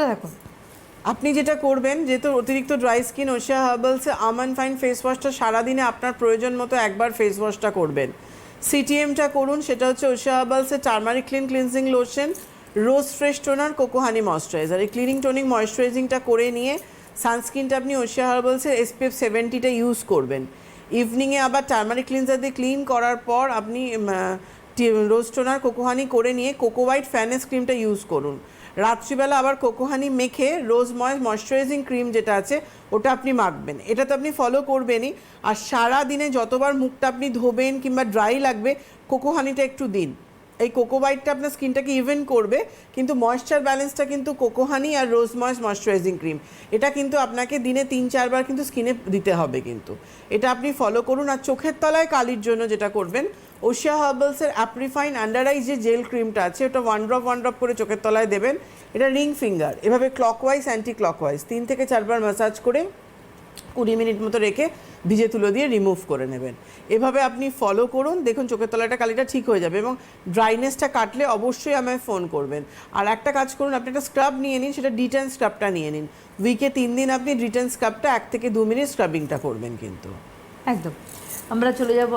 দেখুন। আপনি যেটা করবেন, যেহেতু অতিরিক্ত ড্রাই স্কিন ওশিয়া হার্বালসে আমান ফাইন ফেস ওয়াশটা সারাদিনে আপনার প্রয়োজন মতো একবার ফেস ওয়াশটা করবেন। সিটিএমটা করুন, সেটা হচ্ছে Oshea হার্বালসের turmeric clean cleansing lotion rose fresh toner coco honey moisturiser এই ক্লিনিং টোনিং ময়শ্চারাইজিংটা করে নিয়ে সানস্ক্রিনটা আপনি ওশিয়া হার্বালসের এসপিএফ সেভেন্টিটা ইউজ করবেন। ইভিনিংয়ে আবার টার্মারিক ক্লিনজার দিয়ে ক্লিন করার পর আপনি রোজ টোনার কোকোহানি করে নিয়ে কোকো হোয়াইট ফ্যানেস ক্রিমটা ইউজ করুন। রাত্রিবেলা আবার কোকোহানি মেখে রোজ ময় ময়শ্চারাইজিং ক্রিম যেটা আছে, ওটা আপনি মাখবেন। এটা তো আপনি ফলো করবেনই। আর সারা দিনে যতবার মুখটা আপনি ধোবেন কিংবা ড্রাই লাগবে, কোকোহানিটা একটু দিন। এই কোকো হোয়াইটটা আপনার স্কিনটাকে ইভেন করবে, কিন্তু ময়েশ্চার ব্যালেন্সটা কিন্তু কোকোহানি আর রোজ ময়েস ময়শ্চারাইজিং ক্রিম। এটা কিন্তু আপনাকে দিনে তিন, চারবার কিন্তু স্কিনে দিতে হবে কিন্তু। এটা আপনি ফলো করুন আর চোখের তলায় কালির জন্য যেটা করবেন ওশিয়া হার্বালসের অ্যাপ্রিফাইন আন্ডার আই যে জেল ক্রিমটা আছে, ওটা ওয়ান ড্রপ ওয়ান ড্রপ করে চোখের তলায় দেবেন। এটা রিং ফিঙ্গার। এভাবে ক্লকওয়াইজ অ্যান্টি ক্লকওয়াইজ তিন থেকে চারবার ম্যাসাজ করে কুড়ি মিনিট মতো রেখে ভিজে তুলো দিয়ে রিমুভ করে নেবেন। এভাবে আপনি ফলো করুন, দেখুন চোখের তলাটা কালিটা ঠিক হয়ে যাবে এবং ড্রাইনেসটা কাটলে অবশ্যই আমায় ফোন করবেন। আর একটা কাজ করুন, আপনি একটা স্ক্রাব নিয়ে নিন, সেটা ডিটেন স্ক্রাবটা নিয়ে নিন। উইকে তিন দিন আপনি রিটার্ন স্ক্রাবটা এক থেকে দু মিনিট স্ক্রাবিংটা করবেন কিন্তু। একদম। আমরা চলে যাব